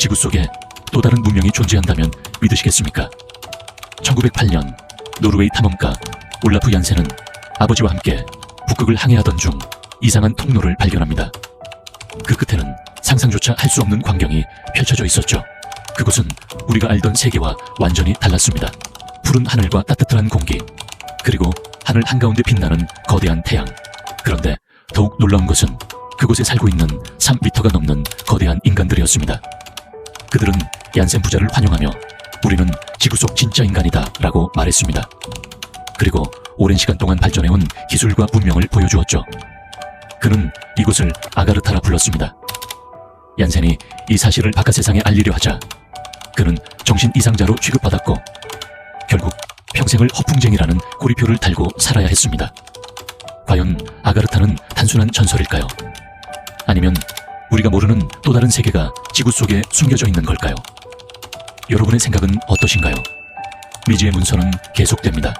지구 속에 또 다른 문명이 존재한다면 믿으시겠습니까? 1908년 노르웨이 탐험가 올라프 얀센은 아버지와 함께 북극을 항해하던 중 이상한 통로를 발견합니다. 그 끝에는 상상조차 할 수 없는 광경이 펼쳐져 있었죠. 그곳은 우리가 알던 세계와 완전히 달랐습니다. 푸른 하늘과 따뜻한 공기, 그리고 하늘 한가운데 빛나는 거대한 태양. 그런데 더욱 놀라운 것은 그곳에 살고 있는 3미터가 넘는 거대한 인간들이었습니다. 그들은 얀센 부자를 환영하며 우리는 지구 속 진짜 인간이다 라고 말했습니다. 그리고 오랜 시간 동안 발전해온 기술과 문명을 보여주었죠. 그는 이곳을 아가르타라 불렀습니다. 얀센이 이 사실을 바깥 세상에 알리려 하자 그는 정신 이상자로 취급받았고 결국 평생을 허풍쟁이라는 고리표를 달고 살아야 했습니다. 과연 아가르타는 단순한 전설일까요? 아니면 우리가 모르는 또 다른 세계가 지구 속에 숨겨져 있는 걸까요? 여러분의 생각은 어떠신가요? 미지의 문서는 계속됩니다.